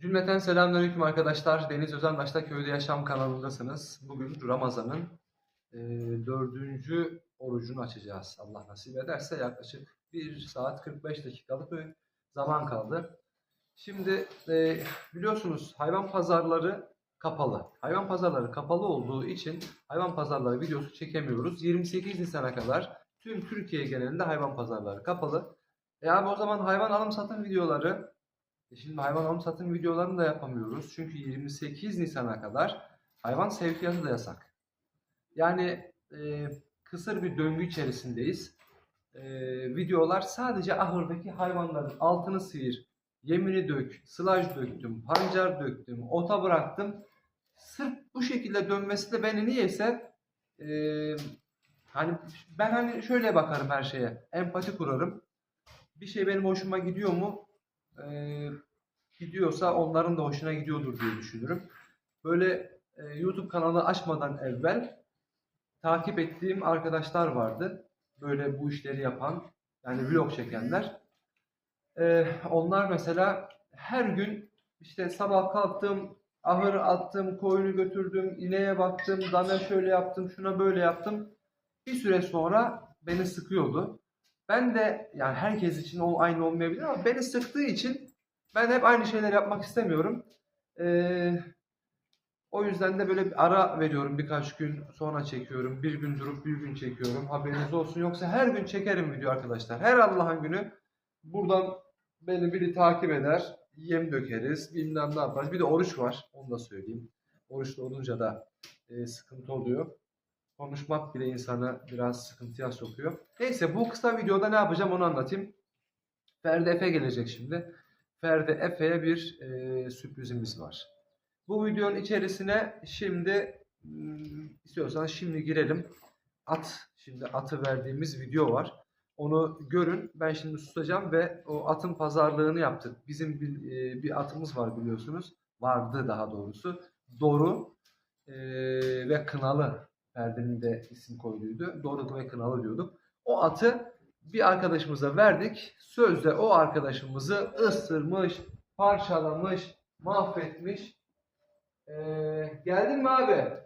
Cümleten selamünaleyküm arkadaşlar. Deniz Özendaş'ta Köyde Yaşam kanalındasınız. Bugün Ramazan'ın e, dördüncü orucunu açacağız. Allah nasip ederse yaklaşık 1 saat 45 dakikalık bir zaman kaldı. Şimdi e, biliyorsunuz hayvan pazarları kapalı. Hayvan pazarları kapalı olduğu için hayvan pazarları videosu çekemiyoruz. 28 Nisan'a kadar tüm Türkiye genelinde hayvan pazarları kapalı. E abi o zaman hayvan alım satım videoları e Şimdi hayvan alım satım videolarını da yapamıyoruz. Çünkü 28 Nisan'a kadar hayvan sevkiyatı da yasak. Yani e, kısır bir döngü içerisindeyiz. E, videolar sadece ahırdaki hayvanların altını sıyır, yemini dök, sılaj döktüm, pancar döktüm, ota bıraktım. Sırf bu şekilde dönmesi de beni niyeyse e, hani ben hani şöyle bakarım her şeye. Empati kurarım. Bir şey benim hoşuma gidiyor mu? Ee, gidiyorsa onların da hoşuna gidiyordur diye düşünürüm. Böyle e, YouTube kanalı açmadan evvel takip ettiğim arkadaşlar vardı. Böyle bu işleri yapan, yani vlog çekenler. Ee, onlar mesela her gün işte sabah kalktım, ahır attım, koyunu götürdüm, ineğe baktım, dana şöyle yaptım, şuna böyle yaptım. Bir süre sonra beni sıkıyordu. Ben de yani herkes için o aynı olmayabilir ama beni sıktığı için ben hep aynı şeyler yapmak istemiyorum. Ee, o yüzden de böyle bir ara veriyorum birkaç gün sonra çekiyorum. Bir gün durup bir gün çekiyorum. Haberiniz olsun. Yoksa her gün çekerim video arkadaşlar. Her Allah'ın günü buradan beni biri takip eder. Yem dökeriz. Bilmem ne yaparız. Bir de oruç var. Onu da söyleyeyim. Oruçlu olunca da e, sıkıntı oluyor. Konuşmak bile insanı biraz sıkıntıya sokuyor. Neyse bu kısa videoda ne yapacağım onu anlatayım. Ferdi Efe gelecek şimdi. Ferdi Efe'ye bir e, sürprizimiz var. Bu videonun içerisine şimdi hmm, istiyorsanız şimdi girelim. At, şimdi atı verdiğimiz video var. Onu görün. Ben şimdi susacağım ve o atın pazarlığını yaptık. Bizim bir, e, bir atımız var biliyorsunuz. Vardı daha doğrusu. Doru e, ve Kınalı. Ferdi'nin de isim koyduydu. Doru ve Kınalı diyorduk. O atı bir arkadaşımıza verdik. Sözde o arkadaşımızı ısırmış, parçalamış, mahvetmiş. Ee, geldin mi abi?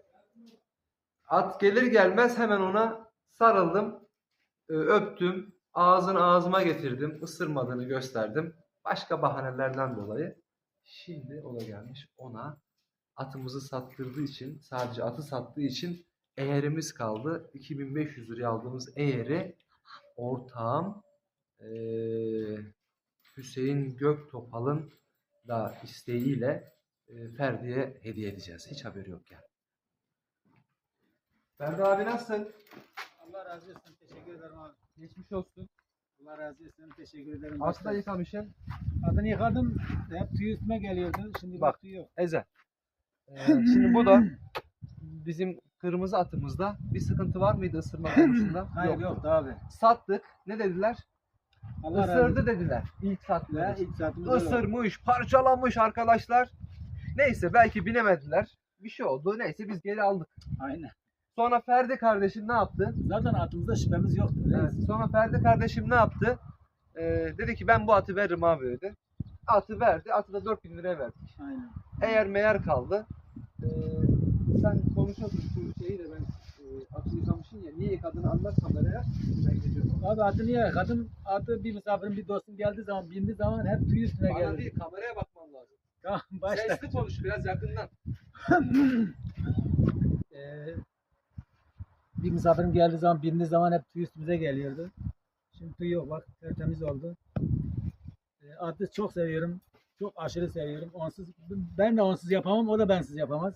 At gelir gelmez hemen ona sarıldım, e, öptüm, ağzını ağzıma getirdim, ısırmadığını gösterdim. Başka bahanelerden dolayı. Şimdi o da gelmiş ona atımızı sattırdığı için, sadece atı sattığı için eğerimiz kaldı. 2500 liraya aldığımız eğeri ortağım eee, Hüseyin Göktopal'ın da isteğiyle e, Ferdi'ye hediye edeceğiz. Hiç haberi yok yani. Ferdi abi nasılsın? Allah razı olsun. Teşekkür ederim abi. Geçmiş olsun. Allah razı olsun. Teşekkür ederim. Atı da yıkamışsın. Adını yıkadım. Hep tüy üstüme geliyordu. Şimdi Bak. bak tüy yok. Ezel. Ee, şimdi bu da bizim kırmızı atımızda bir sıkıntı var mıydı ısırma konusunda? Hayır Yoktu. yoktu abi. Sattık. Ne dediler? Allah razı Isırdı olsun. dediler. İlk sattığımız. ilk oldu. Isırmış, parçalamış arkadaşlar. Neyse belki binemediler. Bir şey oldu. Neyse biz geri aldık. Aynen. Sonra Ferdi kardeşim ne yaptı? Zaten atımızda şüphemiz yoktu. Evet, sonra Ferdi kardeşim ne yaptı? Ee, dedi ki ben bu atı veririm abi dedi. Atı verdi. Atı da 4000 liraya verdik. Aynen. Eğer meğer kaldı. Ee, sen konuşuyorsun şu şeyi de ben e, atı yıkamışsın ya. Niye yıkadığını anlat kameraya. Ben gidiyorum. Abi atı niye yıkadım? Atı bir misafirim bir dostum geldiği zaman bindiği zaman hep tüy üstüne Bana geldi. değil kameraya bakmam lazım. Tamam başla. Sesli konuş biraz yakından. Ee, bir misafirim geldiği zaman bindiği zaman hep tüy üstümüze geliyordu. Şimdi tüy yok bak tertemiz oldu. Ee, atı çok seviyorum. Çok aşırı seviyorum. Onsuz ben de onsuz yapamam, o da bensiz yapamaz.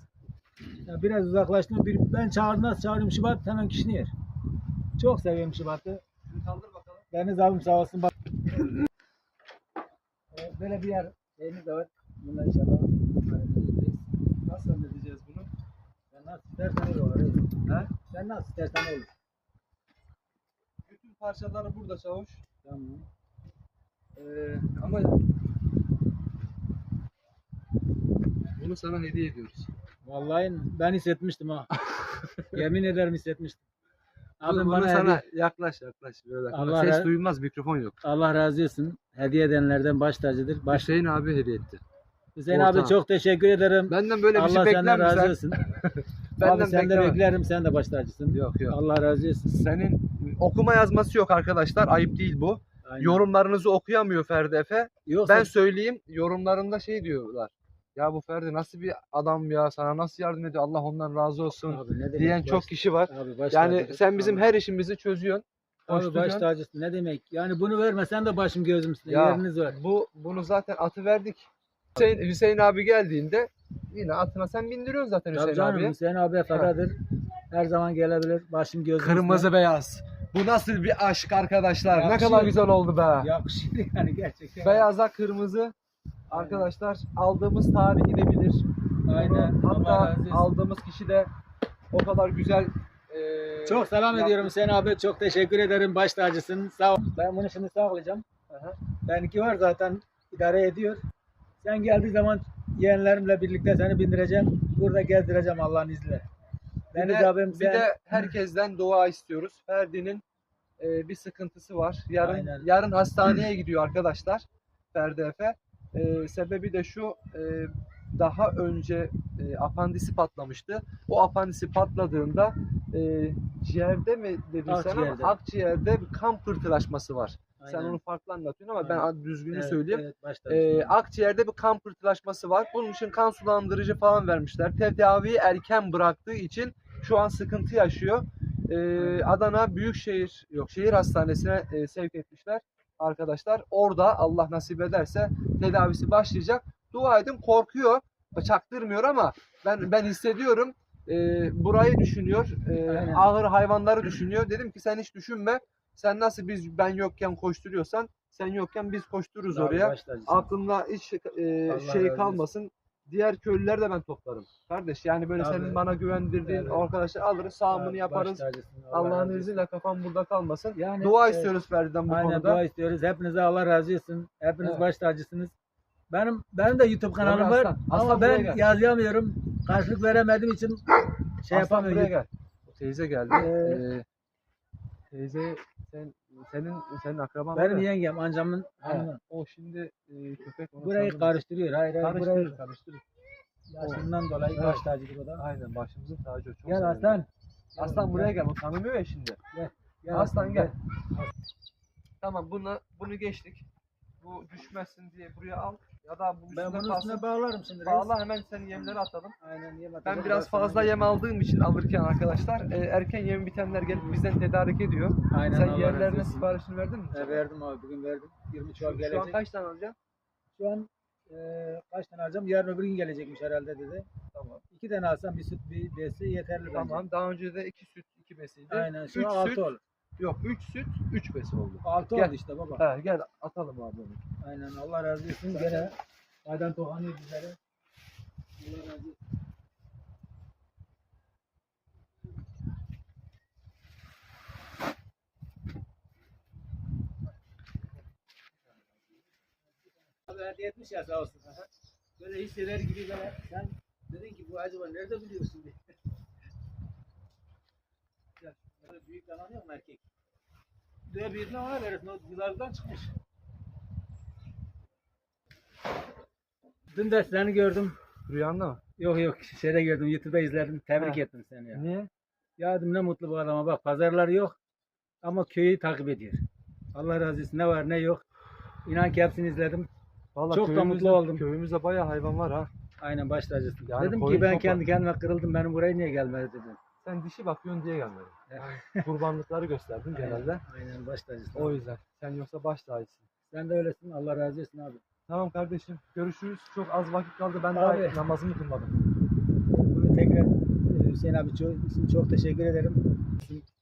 Ya biraz uzaklaştım. Bir, ben çağırmaz çağırıyorum Şubat hemen kişini yer. Çok seviyorum Şubat'ı. Kaldır bakalım. Deniz abim sağ olsun bak. Ee, böyle bir yer şeyimiz de var. Bunlar inşallah. Nasıl halledeceğiz bunu? Sen nasıl istersen olur. He? Sen nasıl istersen olur. Bütün parçaları burada çavuş. Tamam. Ee, ama bunu sana hediye ediyoruz. Vallahi ben hissetmiştim ha. Yemin ederim hissetmiştim. Bunu bana sana hediye- yaklaş yaklaş. Böyle yaklaş. Allah Ses duyulmaz mikrofon yok. Allah razı olsun. Hediye edenlerden baş tacıdır. Baş Hüseyin abi hediye etti. Hüseyin Orta. abi çok teşekkür ederim. Benden böyle bir Allah şey bekler senden razı olsun. Benden abi sen de beklerim. Sen de baş tacısın. Yok yok. Allah razı olsun. Senin okuma yazması yok arkadaşlar. Ayıp değil bu. Aynen. Yorumlarınızı okuyamıyor Ferdi Efe. Yok, Ben sen- söyleyeyim yorumlarında şey diyorlar. Ya bu Ferdi nasıl bir adam ya sana nasıl yardım ediyor Allah ondan razı olsun Abi ne demek diyen baş- çok kişi var. Abi baş Yani tacısın. sen bizim her işimizi çözüyorsun. Abi baş koşturuyorsun. tacısın ne demek? Yani bunu vermesen de başım gözüm üstünde Ya yeriniz var. bu bunu zaten atı verdik. Hüseyin, Hüseyin abi geldiğinde yine atına sen bindiriyorsun zaten Tabii Hüseyin canım abiye. Hüseyin abi feradır. Her zaman gelebilir. Başım gözüm Kırmızı beyaz. Bu nasıl bir aşk arkadaşlar? Ne Yakışıyor. kadar güzel oldu be. üstünde. Yakışır yani gerçekten. Beyaza kırmızı. Arkadaşlar aldığımız tarihi de bilir. Aynen. Hatta aldığımız kişi de o kadar güzel eee, Çok selam yaptı. ediyorum Hüseyin abi. Çok teşekkür ederim. Baş tacısın. Sağ ol. Ben bunu şimdi saklayacağım. Aha. Benimki var zaten. idare ediyor. Sen geldiği zaman yeğenlerimle birlikte seni bindireceğim. Burada gezdireceğim Allah'ın izniyle. Bir Deniz de, abim bir sen... de herkesten dua istiyoruz. Ferdi'nin eee, bir sıkıntısı var. Yarın Aynen. yarın hastaneye gidiyor arkadaşlar. Ferdi Efe. Eee, sebebi de şu eee, daha önce eee, apandisi patlamıştı. O apandisi patladığında eee, ciğerde mi dedin sen Akciğerde. ama akciğerde bir kan pıhtılaşması var. Sen Aynen. onu farklı anlatıyorsun ama Aynen. ben düzgünü Evet, söyleyeyim. Evet, baş Ee, akciğerde bir kan pıhtılaşması var. Bunun için kan sulandırıcı falan vermişler. Tedaviyi erken bıraktığı için şu an sıkıntı yaşıyor. Ee, Adana Büyükşehir yok şehir hastanesine e, sevk etmişler arkadaşlar. Orada Allah nasip ederse tedavisi başlayacak. Dua edin korkuyor. Çaktırmıyor ama ben ben hissediyorum. Ee, burayı düşünüyor. Aynen. ağır hayvanları düşünüyor. Dedim ki sen hiç düşünme. Sen nasıl biz ben yokken koşturuyorsan sen yokken biz koştururuz Abi, oraya aklımda hiç e, Allah şey kalmasın. Diğer köylüler de ben toplarım. Kardeş yani böyle Abi, senin bana güvendirdiğin evet. arkadaşlar alırız sağımını baş yaparız. Allah'ın izniyle kafam burada kalmasın. Yani, Dua e, istiyoruz Ferdi'den bu Aynen konuda. dua istiyoruz. Hepinize Allah razı olsun. Hepiniz Evet. baş tacısınız. Benim benim de YouTube kanalım var Aslan. Ama buraya ben gel. yazamıyorum. Karşılık veremediğim için şey Aslan buraya yapamıyorum. gel. O teyze geldi. Ee, Ee, teyze sen senin senin akraban Benim ya. yengem, amcamın hanımı. O şimdi e, köpek onu Burayı sandım. karıştırıyor. Hayır hayır karıştırır burayı karıştırır. yaşından dolayı Evet. baş tacıdır o da. Aynen başımızın tacı o. Çok Gel severim. aslan. Aslan buraya gel. O tanımıyor ya şimdi. Gel Aslan gel. Tamam bunu bunu geçtik. Bu düşmezsin diye buraya al. Ya da bu üstüne Ben bunun kalsın. üstüne bağlarım şimdi. reis. Bağla hemen senin yemleri atalım. Aynen yem Ben atacağım, biraz fazla yem- aldığım için alırken arkadaşlar e, erken yem bitenler gelip bizden tedarik ediyor. Aynen Sen Allah razı yerlerine olsun. siparişini verdin mi? He, verdim abi bugün verdim. 20 çuval Şu, gelecek. şu an kaç tane alacaksın? Şu an e, kaç tane alacağım? Yarın öbür gün gelecekmiş herhalde dedi. Tamam. İki tane alsam bir süt bir besi yeterli bence. Tamam. Daha önce de iki süt, iki besiydi. Aynen şu Üç an altı süt. olur. Yok 3 süt, 3 besi oldu. Altı Gel. oldu işte baba. He, gel atalım abi onu. Aynen Allah razı olsun. Gene aydan tokanıyor bizlere. Allah razı olsun. Abi hediye etmiş ya sağ olsun. Böyle hisseder gibi böyle sen dedin ki bu acaba nerede biliyorsun diye. Ya, böyle büyük yalan yok mu erkek? Diyor birine ona verirsin. O yılardan çıkmış. Dün de seni gördüm. Rüyanda mı? Yok yok şeyde gördüm. YouTube'da izledim. Tebrik Ha. ettim seni ya. Niye? Ya dedim ne mutlu bu adama bak pazarlar yok. Ama köyü takip ediyor. Allah razı olsun. Ne var ne yok. İnan ki hepsini izledim. Vallahi Çok da köyümüzde- mutlu oldum. Köyümüzde bayağı hayvan var ha. Aynen baş tacısın. Yani dedim koyun ki ben çok kendi var. kendime kırıldım. Benim buraya niye gelmedi dedim. Sen dişi bakıyorsun diye gelmedin. Yani kurbanlıkları gösterdin genelde. Aynen, baş tacısın. O yüzden. Sen yoksa baş tacısın. Sen de öylesin. Allah razı olsun abi. Tamam kardeşim. Görüşürüz. Çok az vakit kaldı. Ben Abi. daha namazımı kılmadım. Bunu tekrar e, Hüseyin abi çok, çok teşekkür ederim.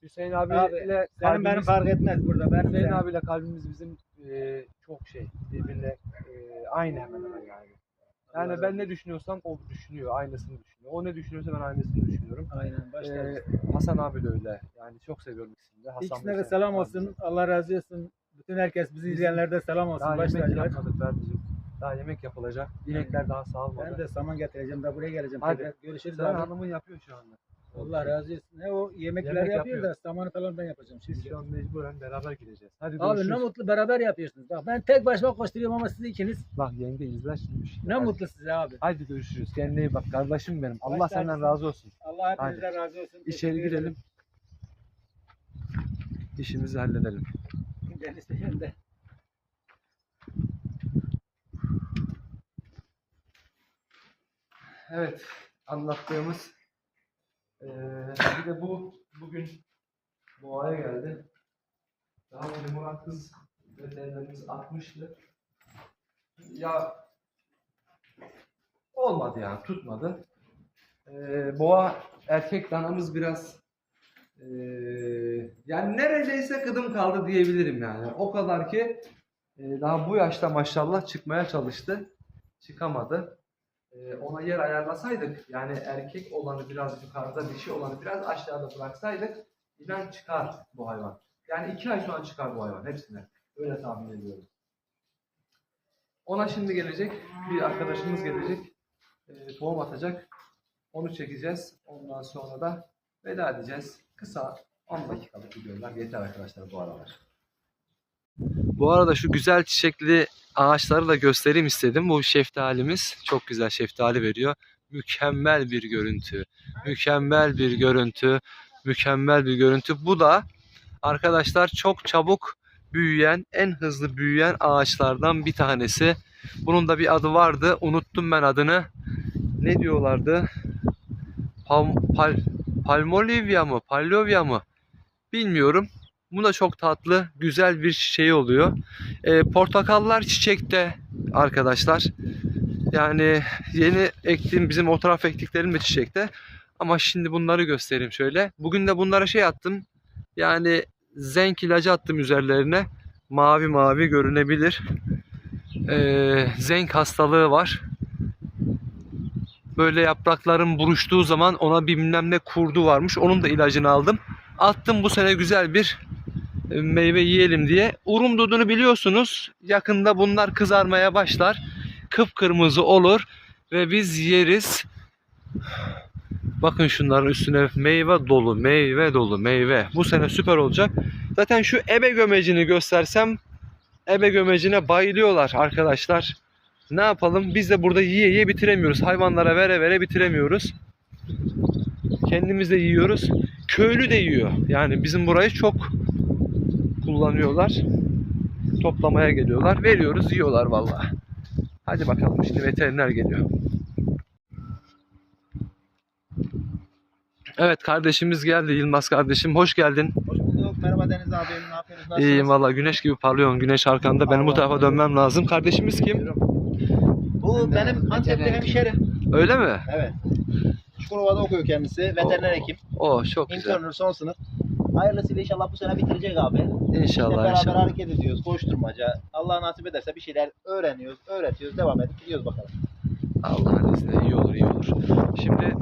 Hüseyin abiyle Abi, Senin benim kalbimiz, fark etmez burada. Ben Hüseyin sen- abiyle kalbimiz bizim e, çok şey. Birbirine e, aynı hemen hemen yani. Ben ne düşünüyorsam o düşünüyor. Aynısını düşünüyor. O ne düşünüyorsa ben aynısını düşünüyorum. Aynen Ee, tacısın. Hasan abi de öyle. Yani çok seviyorum ikisini de. Hasan İkisine de selam olsun. Allah razı olsun. Bütün herkes bizi Bizim- izleyenler de selam olsun. Daha Baş yemek yapmadık Ferdi'cim. Daha yemek yapılacak. İnekler daha sağılmadı. Ben de saman getireceğim. Da buraya geleceğim. Hadi. Tekrar görüşürüz Sen hanımın yapıyor şu anda. Allah razı olsun. He, o yemekler Yemek yapıyor yapıyor. da samanı falan ben yapacağım. Biz Şimdi. şu an mecburen beraber gideceğiz. Hadi Abi görüşürüz. ne mutlu beraber yapıyorsunuz. Bak ben tek başıma koşturuyorum ama siz ikiniz. Bak yenge izle şimdi. bir şey. Ne Hadi. mutlu size abi. Hadi görüşürüz. Kendine iyi bak kardeşim benim. Allah Baş senden tacısın. razı olsun. Allah hepinizden razı olsun. İçeri Teşekkür ederim. girelim. İşimizi halledelim. Deniz de yanında. Evet, anlattığımız eee, bir de bu bugün boğaya geldi. Daha önce Murat kız veterinerimiz atmıştı. Ya olmadı yani tutmadı. Eee, boğa erkek danamız biraz eee, yani neredeyse kıdım kaldı diyebilirim yani. O kadar ki eee, daha bu yaşta maşallah çıkmaya çalıştı. Çıkamadı. Ee, ona yer ayarlasaydık yani erkek olanı biraz yukarıda dişi olanı biraz aşağıda bıraksaydık inan çıkar bu hayvan. Yani iki ay sonra çıkar bu hayvan hepsine. Öyle tahmin ediyorum. Ona şimdi gelecek bir arkadaşımız gelecek. Ee, tohum atacak. Onu çekeceğiz. Ondan sonra da veda edeceğiz. Kısa 10 dakikalık videolar yeter arkadaşlar bu aralar. Bu arada şu güzel çiçekli ağaçları da göstereyim istedim. Bu şeftalimiz çok güzel şeftali veriyor. Mükemmel bir görüntü. Mükemmel bir görüntü. Mükemmel bir görüntü. Bu da arkadaşlar çok çabuk büyüyen, en hızlı büyüyen ağaçlardan bir tanesi. Bunun da bir adı vardı. Unuttum ben adını. Ne diyorlardı? Pal, pal, palmolivya mı? Pallovya mı? Bilmiyorum. Bu da çok tatlı, güzel bir şey oluyor. E, portakallar çiçekte arkadaşlar. Yani yeni ektiğim bizim o taraf ektiklerim de çiçekte. Ama şimdi bunları göstereyim şöyle. Bugün de bunlara şey attım. Yani zenk ilacı attım üzerlerine. Mavi mavi görünebilir. E, zenk hastalığı var. Böyle yaprakların buruştuğu zaman ona bilmem ne kurdu varmış. Onun da ilacını aldım. Attım bu sene güzel bir meyve yiyelim diye. Urum dudunu biliyorsunuz. Yakında bunlar kızarmaya başlar. Kıpkırmızı olur ve biz yeriz. Bakın şunların üstüne meyve dolu, meyve dolu, meyve. Bu sene süper olacak. Zaten şu ebe gömecini göstersem ebe gömecine bayılıyorlar arkadaşlar. Ne yapalım? Biz de burada yiye yiye bitiremiyoruz. Hayvanlara vere vere bitiremiyoruz. Kendimiz de yiyoruz. Köylü de yiyor. Yani bizim burayı çok kullanıyorlar. Toplamaya geliyorlar. Veriyoruz, yiyorlar vallahi. Hadi bakalım şimdi veteriner geliyor. Evet kardeşimiz geldi Yılmaz kardeşim. Hoş geldin. Hoş bulduk. Merhaba Deniz abim. Ne yapıyorsunuz? Nasılsınız? İyiyim valla güneş gibi parlıyorsun. Güneş arkanda. Benim bu Allah tarafa Allah. dönmem lazım. Kardeşimiz kim? Bu benim Antep'te hemşerim. Öyle mi? Evet. Çukurova'da okuyor kendisi. Veteriner Oo, hekim. Oh çok güzel. Internür son sınıf. Hayırlısıyla inşallah bu sene bitirecek abi. İnşallah beraber inşallah. hareket ediyoruz. Koşturmaca. Allah nasip ederse bir şeyler öğreniyoruz, öğretiyoruz, devam edip gidiyoruz bakalım. Allah'ın izniyle iyi olur iyi olur. Şimdi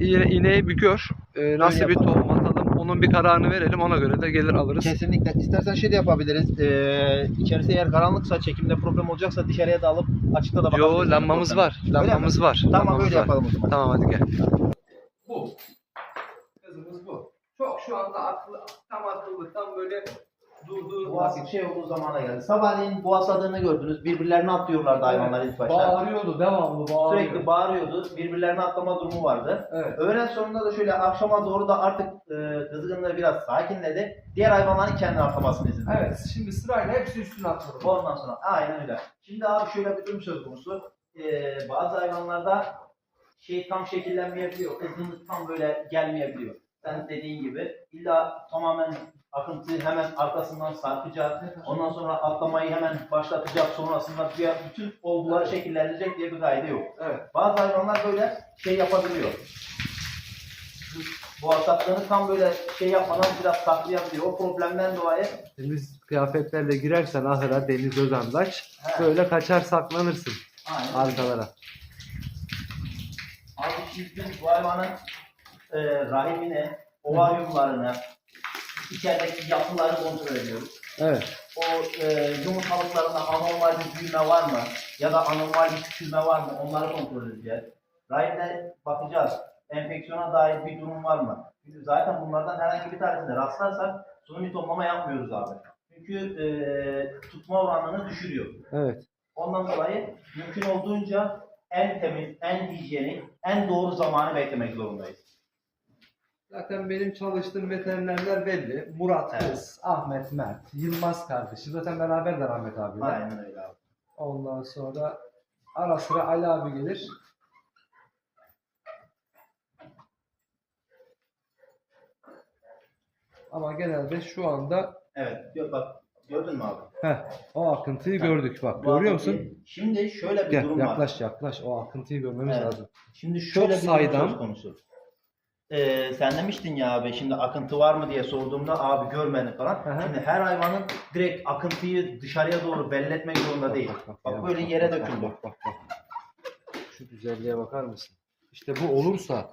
iğne, iğneyi bir gör. Eee, nasıl bir tohum atalım. Onun bir kararını verelim. Ona göre de gelir alırız. Kesinlikle. İstersen şey de yapabiliriz. Ee, içerisi eğer karanlıksa, çekimde problem olacaksa dışarıya da alıp açıkta da bakabiliriz. Yo lambamız var. Lambamız var. Tamam lambamız öyle var. yapalım o zaman. Tamam hadi gel. Bu. Kızımız bu. Çok şu anda aklı, tam akıllı, tam böyle durduğu Boğaz şey olduğu zamana geldi. Sabahleyin boğazladığını gördünüz. Birbirlerine atlıyorlardı hayvanlar ilk başta. Bağırıyordu devamlı bağırıyordu. Sürekli bağırıyordu. Birbirlerine atlama durumu vardı. Evet. Öğlen sonunda da şöyle akşama doğru da artık e, kızgınlığı biraz sakinledi. Diğer hayvanların kendi atlamasını izledi. Evet. Şimdi sırayla hepsi üstüne atladı. Ondan sonra aynen öyle. Şimdi abi şöyle bir durum söz konusu. E, bazı hayvanlarda şey tam şekillenmeyebiliyor. Kızgınlık tam böyle gelmeyebiliyor. Sen dediğin gibi illa tamamen akıntı hemen arkasından sarkacak. Ondan sonra atlamayı hemen başlatacak. Sonrasında diğer bütün olguları şekillenecek diye bir kaide yok. Evet. Bazı hayvanlar böyle şey yapabiliyor. Bu asaklığını tam böyle şey yapmadan biraz saklayabiliyor. O problemden dolayı Temiz kıyafetlerle girersen ahıra Deniz Özandaç He. böyle kaçar saklanırsın aynen. arkalara. Abi şimdi bu hayvanın e, rahimini, ovaryumlarını, içerideki yapıları kontrol ediyoruz. Evet. O e, yumurtalıklarında anormal bir büyüme var mı? Ya da anormal bir küçülme var mı? Onları kontrol edeceğiz. Rahimine bakacağız. Enfeksiyona dair bir durum var mı? Çünkü zaten bunlardan herhangi bir tanesine rastlarsak suni tonlama yapmıyoruz abi. Çünkü e, tutma oranını düşürüyor. Evet. Ondan dolayı mümkün olduğunca en temiz, en hijyenik, en doğru zamanı beklemek zorundayız. Zaten benim çalıştığım veterinerler belli. Murat Evet. Kız, Ahmet Mert, Yılmaz kardeşim. Zaten beraberler Ahmet abiyle. Aynen öyle abi. Ondan sonra ara sıra Ali abi gelir. Ama genelde şu anda Evet. Gör, bak gördün mü abi? heh, o akıntıyı Ha, gördük bak. Bu Görüyor akıntıyı- musun? Şimdi şöyle bir Gel durum var. yaklaş yaklaş. O akıntıyı görmemiz Evet. lazım. Şimdi şöyle bir durum saydam. söz konusu. Ee, sen demiştin ya abi şimdi akıntı var mı diye sorduğumda abi görmedim falan. Hı. Şimdi her hayvanın direkt akıntıyı dışarıya doğru belli etmek zorunda değil. Bak, ya, böyle yere bak, döküldü. Bak, bak, bak. Şu güzelliğe bakar mısın? İşte bu olursa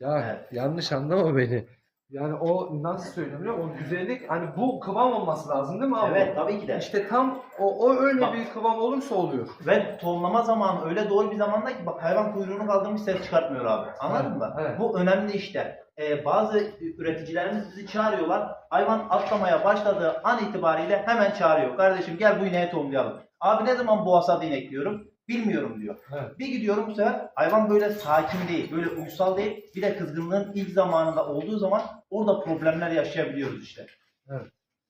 ya Evet. yanlış anlama beni. Yani o nasıl söyleyeyim biliyor musun? O güzellik hani bu kıvam olması lazım değil mi abi? Evet tabii ki de. İşte tam o, o öyle Bak. bir kıvam olursa oluyor. Ve tonlama zamanı öyle doğru bir zamanda ki bak hayvan kuyruğunu kaldırmış ses çıkartmıyor abi. Anladın mı? Evet. Bu önemli işte. Ee, bazı üreticilerimiz bizi çağırıyorlar. Hayvan atlamaya başladığı an itibariyle hemen çağırıyor. Kardeşim gel bu ineği tohumlayalım. Abi ne zaman bu hasat inek diyorum. Bilmiyorum diyor. Evet. Bir gidiyorum bu sefer hayvan böyle sakin değil, böyle uysal değil. Bir de kızgınlığın ilk zamanında olduğu zaman orada problemler yaşayabiliyoruz işte. Evet.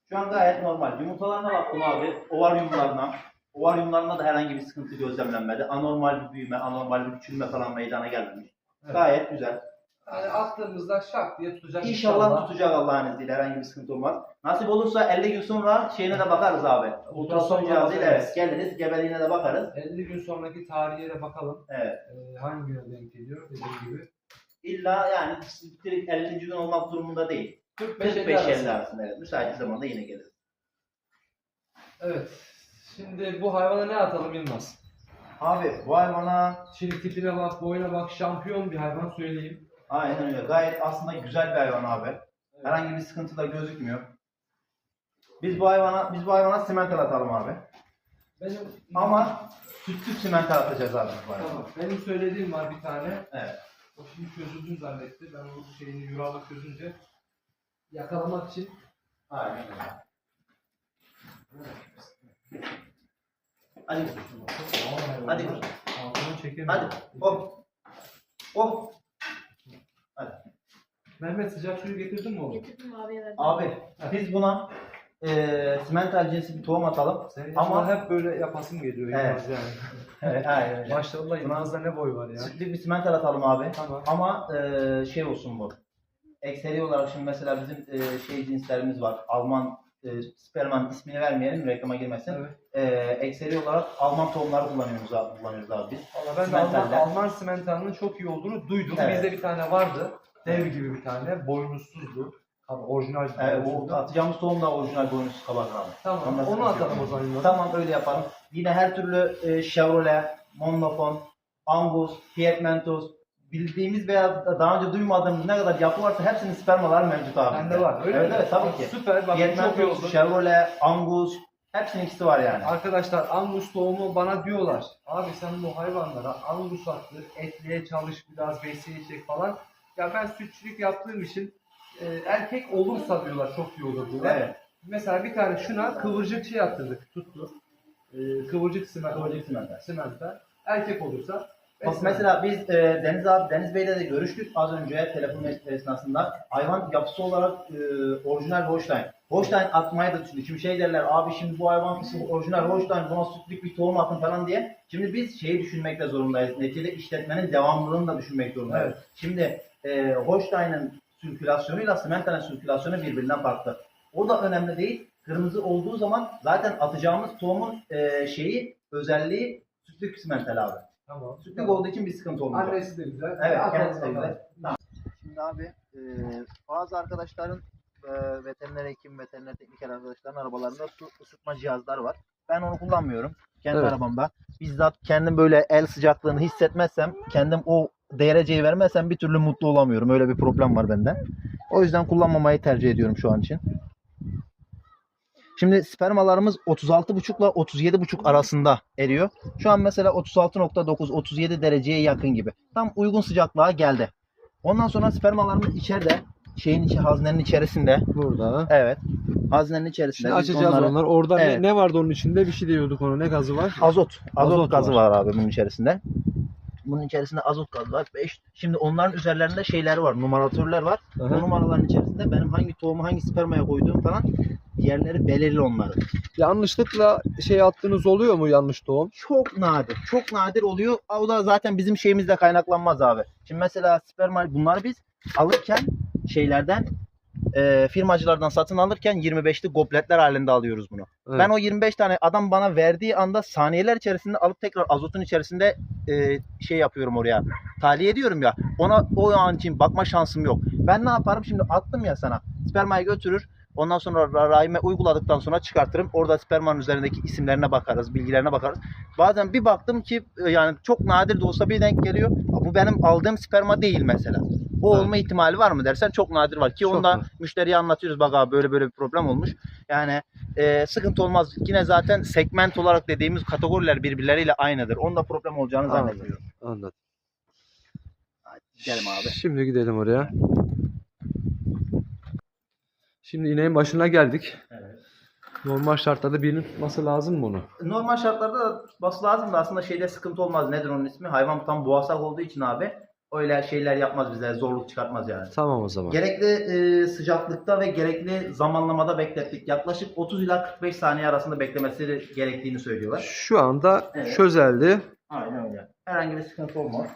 Şu an gayet normal. Yumurtalarına baktım abi. Ovaryumlarına. Ovaryumlarında da herhangi bir sıkıntı gözlemlenmedi. Anormal bir büyüme, anormal bir küçülme falan meydana gelmemiş. Evet. Gayet güzel. Yani attığımızda şak diye tutacak İnşallah tutacak Allah'ın izniyle herhangi bir sıkıntı olmaz. Nasip olursa 50 gün sonra şeyine de bakarız abi. Ultrason cihazıyla evet geliriz. Gebeliğine de bakarız. 50 gün sonraki tarihe de bakalım. Evet. Ee, hangi güne denk geliyor dediğim gibi. İlla yani direkt 50. gün olmak durumunda değil. 45 45-50 arasında evet. Müsait zamanda yine geliriz. Evet. Şimdi bu hayvana ne atalım Yılmaz? Abi bu hayvana Şimdi tipine bak, boyuna bak, şampiyon bir hayvan söyleyeyim. Aynen öyle. Gayet aslında güzel bir hayvan abi. Herhangi bir sıkıntı da gözükmüyor. Biz bu hayvana biz bu hayvana simental atalım abi. Benim Ama sütlü simental atacağız abi bu hayvana. tamam. Benim söylediğim var bir tane. Evet. O şimdi çözüldü zannetti. Ben o şeyini yuralık çözünce yakalamak için Aynen öyle. Hadi. Hadi. Çekemiyorum. Hadi. Hop. Hop. Mehmet sıcak suyu getirdin mi oğlum? Getirdim abiye verdim. Abi biz buna eee simental cinsi bir tohum atalım. Senin Ama- Ama hep böyle yapasım geliyor Evet. Yılmaz yani. Evet, aynen öyle. Maşallah ne boy var ya. Sütlü bir simental atalım abi. Tamam. Ama eee, şey olsun bu. Ekseri olarak şimdi mesela bizim eee, şey cinslerimiz var. Alman eee sperman ismini vermeyelim reklama girmesin. Evet. Eee, ekseri olarak Alman tohumları kullanıyoruz abi, kullanıyoruz abi biz. Valla ben de. Alman, Alman simentalının çok iyi olduğunu duydum. Evet. Bizde bir tane vardı. Dev gibi bir tane. Boynuzsuzdu. Abi orijinal boynuzsuzdu. o atacağımız tohum da orijinal boynuzsuz kabak abi. Tamam. Ondan Onu atalım o zaman. Tamam öyle yapalım. Yine her türlü e, Chevrolet, Monofon, Angus, Fiat Mentos bildiğimiz veya daha önce duymadığımız ne kadar yapı varsa hepsinin spermaları mevcut abi. Bende var. Öyle evet, mi? evet tabii ki. Süper. Bak Fiat çok Mentos. Chevrolet, Angus hepsinin ikisi var yani. Arkadaşlar Angus doğumu bana diyorlar. Abi sen bu hayvanlara Angus attır, etliye çalış biraz besleyecek falan. Ya ben sütçülük yaptığım için e, erkek olursa diyorlar çok iyi olur diyorlar. Evet. Mesela bir tane şuna kıvırcık şey attırdık tuttu. E, kıvırcık simen, Kıvırcık simental. simental. Erkek olursa Bak beslenir. mesela biz e, Deniz abi Deniz Bey'le de görüştük az önce telefon esnasında. Hayvan yapısı olarak e, orijinal Holstein. Holstein atmaya da düşündük. Şimdi şey derler abi şimdi bu hayvan orijinal Holstein buna sütlük bir tohum atın falan diye. Şimdi biz şeyi düşünmek de zorundayız. Neticede işletmenin devamlılığını da düşünmek zorundayız. Evet. Şimdi e, Holstein'in sirkülasyonuyla Simmental'in sirkülasyonu birbirinden farklı. O da önemli değil. Kırmızı olduğu zaman zaten atacağımız tohumun e, şeyi özelliği sütlük Simmental abi. Tamam. Sütlük olduğu için bir sıkıntı olmayacak. Annesi de güzel. Evet, kendisi de güzel. Şimdi abi e, bazı arkadaşların e, veteriner hekim, veteriner tekniker arkadaşların arabalarında su ısıtma cihazları var. Ben onu kullanmıyorum. Kendi Evet. arabamda. Bizzat kendim böyle el sıcaklığını hissetmezsem, kendim o dereceyi vermezsem bir türlü mutlu olamıyorum. Öyle bir problem var bende. O yüzden kullanmamayı tercih ediyorum şu an için. Şimdi spermalarımız 36,5 ile 37,5 arasında eriyor. Şu an mesela 36.9 37 dereceye yakın gibi. Tam uygun sıcaklığa geldi. Ondan sonra spermalarımız içeride şeyin içi haznenin içerisinde. Burada. Evet. Haznenin içerisinde. Şimdi açacağız onları- onları. Orada Evet. ne, ne vardı onun içinde? Bir şey diyorduk ona. Ne gazı var? Azot. Azot, Azot gazı var. var. abi bunun içerisinde. Bunun içerisinde azot gazı var. 5. Şimdi onların üzerlerinde şeyler var. Numaratörler var. Aha. O numaraların içerisinde benim hangi tohumu hangi spermaya koyduğum falan yerleri belirli onların. Yanlışlıkla şey attığınız oluyor mu yanlış doğum? Çok nadir. Çok nadir oluyor. O da zaten bizim şeyimizle kaynaklanmaz abi. Şimdi mesela sperma bunları biz alırken şeylerden e, firmacılardan satın alırken 25'li gobletler halinde alıyoruz bunu. Evet. Ben o 25 tane adam bana verdiği anda saniyeler içerisinde alıp tekrar azotun içerisinde e, şey yapıyorum oraya. Tahliye ediyorum ya. Ona o an için bakma şansım yok. Ben ne yaparım şimdi attım ya sana. Spermayı götürür. Ondan sonra ra- rahime uyguladıktan sonra çıkartırım. Orada spermanın üzerindeki isimlerine bakarız, bilgilerine bakarız. Bazen bir baktım ki e, yani çok nadir de olsa bir denk geliyor. "Aa, Bu benim aldığım sperma değil mesela. O Evet. olma ihtimali var mı dersen çok nadir var. Ki Çok onu da var. müşteriye anlatıyoruz. Bak abi böyle böyle bir problem olmuş. Yani e, sıkıntı olmaz. Yine zaten segment olarak dediğimiz kategoriler birbirleriyle aynıdır. Onda problem olacağını Anladım. zannetmiyorum. Anladım. Gidelim abi. Şimdi gidelim oraya. Şimdi ineğin başına geldik. Evet. Normal şartlarda birinin tutması lazım mı bunu? Normal şartlarda da bas lazım da aslında şeyde sıkıntı olmaz. Nedir onun ismi? Hayvan tam boğasak olduğu için abi öyle şeyler yapmaz bize. Zorluk çıkartmaz yani. Tamam o zaman. Gerekli e, sıcaklıkta ve gerekli zamanlamada beklettik. Yaklaşık 30 ila 45 saniye arasında beklemesi gerektiğini söylüyorlar. Şu anda Evet. çözeldi. Aynen öyle. Herhangi bir sıkıntı olmaz.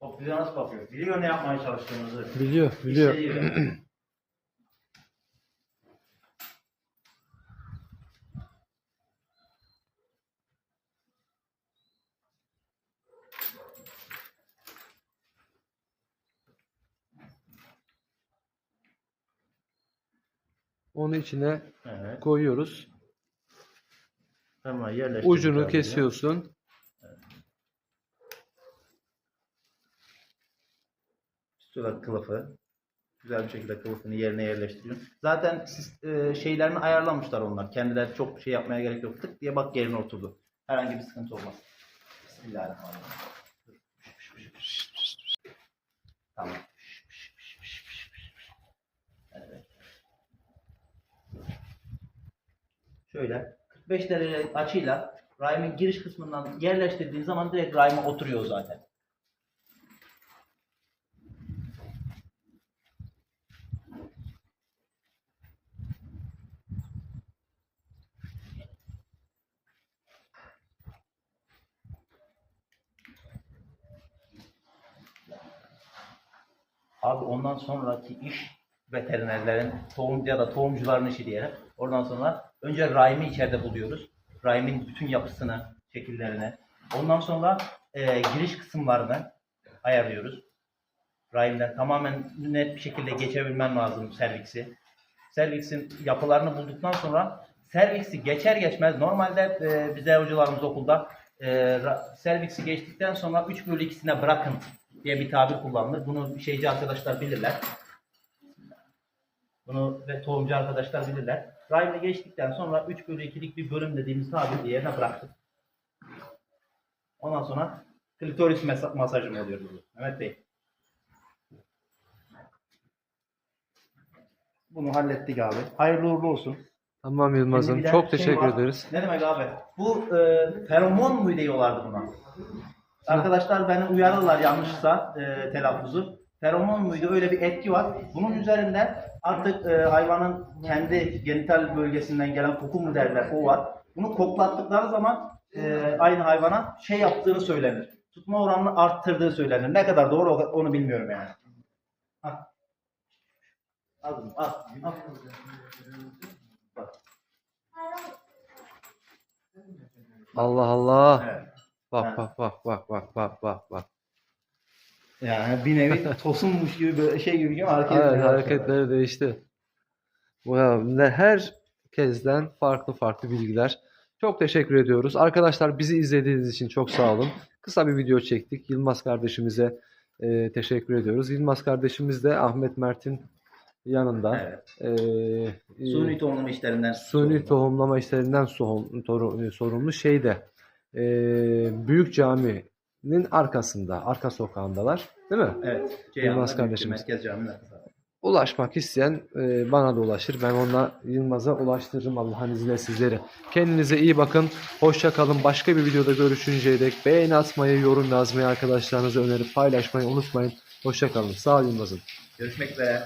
Bak bize nasıl bakıyor? Biliyor ne yapmaya çalıştığımızı. Biliyor, biliyor. Onu içine Evet. koyuyoruz. Tamam yerleştirdik. Ucunu abi. kesiyorsun. Üstüne kılıfı. Güzel bir şekilde kılıfını yerine yerleştiriyor. Zaten siz, e, şeylerini ayarlamışlar onlar. Kendileri çok şey yapmaya gerek yok. Tık diye bak yerine oturdu. Herhangi bir sıkıntı olmaz. Bismillahirrahmanirrahim. Tamam. Evet. Şöyle 45 derece açıyla rahimin giriş kısmından yerleştirdiğin zaman direkt rahime oturuyor zaten. Abi ondan sonraki iş veterinerlerin, tohum ya da tohumcuların işi diyelim. Oradan sonra önce rahimi içeride buluyoruz. Rahimin bütün yapısını, şekillerini. Ondan sonra e, giriş kısımlarını ayarlıyoruz. Rahimden tamamen net bir şekilde geçebilmen lazım serviksi. Serviksin yapılarını bulduktan sonra serviksi geçer geçmez normalde e, bize hocalarımız okulda e, serviksi geçtikten sonra 3 bölü 2'sine bırakın diye bir tabir kullanılır. Bunu şeyci arkadaşlar bilirler. Bunu ve tohumcu arkadaşlar bilirler. Rahimle geçtikten sonra 3 bölü 2'lik bir bölüm dediğimiz tabir yerine bıraktık. Ondan sonra klitoris masajı mı oluyor bu? Mehmet Bey. Bunu hallettik abi. Hayırlı uğurlu olsun. Tamam Yılmaz'ım. Çok şey teşekkür var. ederiz. Ne demek abi? Bu e, feromon mu diyorlardı buna? Arkadaşlar beni uyarırlar yanlışsa e, telaffuzu. Feromon muydu? Öyle bir etki var. Bunun üzerinden artık e, hayvanın kendi genital bölgesinden gelen koku mu derler o var. Bunu koklattıkları zaman e, aynı hayvana şey yaptığını söylenir. Tutma oranını arttırdığı söylenir. Ne kadar doğru onu bilmiyorum yani. Al. Al bunu, al. al. Bak. Allah Allah. Evet. Bak bak bak bak bak bak bak bak. Yani bir nevi tosunmuş gibi böyle şey gibi gibi hareket Evet, hareketleri değişti. Bu ne her kezden farklı farklı bilgiler. Çok teşekkür ediyoruz. Arkadaşlar bizi izlediğiniz için çok sağ olun. kısa bir video çektik. Yılmaz kardeşimize e, teşekkür ediyoruz. Yılmaz kardeşimiz de Ahmet Mert'in yanında. Evet. E, e, Suni tohumlama işlerinden suni tohumlama işlerinden sorumlu şeyde e, Büyük Cami'nin arkasında, arka sokağındalar. Değil mi? Evet. Yılmaz Ceyhan'da Büyükçe kardeşimiz. Merkez Camii'nin arkasında. Ulaşmak isteyen e, bana da ulaşır. Ben ona Yılmaz'a ulaştırırım Allah'ın izniyle sizleri. Kendinize iyi bakın. Hoşça kalın. Başka bir videoda görüşünceye dek beğeni atmayı, yorum yazmayı, arkadaşlarınıza önerip paylaşmayı unutmayın. Hoşça kalın. Sağ olun Yılmaz'ım. Görüşmek üzere.